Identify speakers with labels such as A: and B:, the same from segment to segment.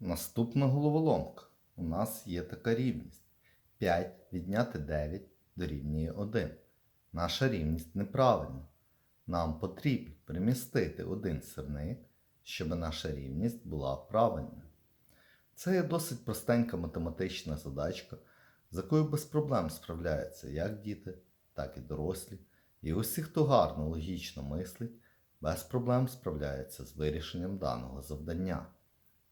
A: Наступна головоломка. У нас є така рівність. 5 відняти 9 дорівнює 1. Наша рівність неправильна. Нам потрібно примістити один сирник, щоб наша рівність була правильною. Це є досить простенька математична задачка, з якою без проблем справляються як діти, так і дорослі. І усі, хто гарно логічно мислить, без проблем справляються з вирішенням даного завдання.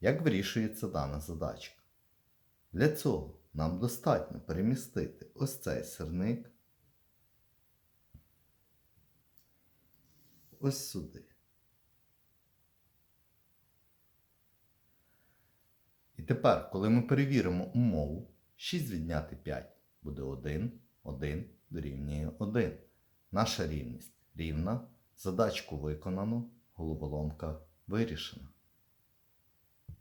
A: Як вирішується дана задачка? Для цього нам достатньо перемістити ось цей сирник ось сюди. І тепер, коли ми перевіримо умову, 6 відняти 5 буде 1, 1 дорівнює 1. Наша рівність рівна, задачку виконано, головоломка вирішена.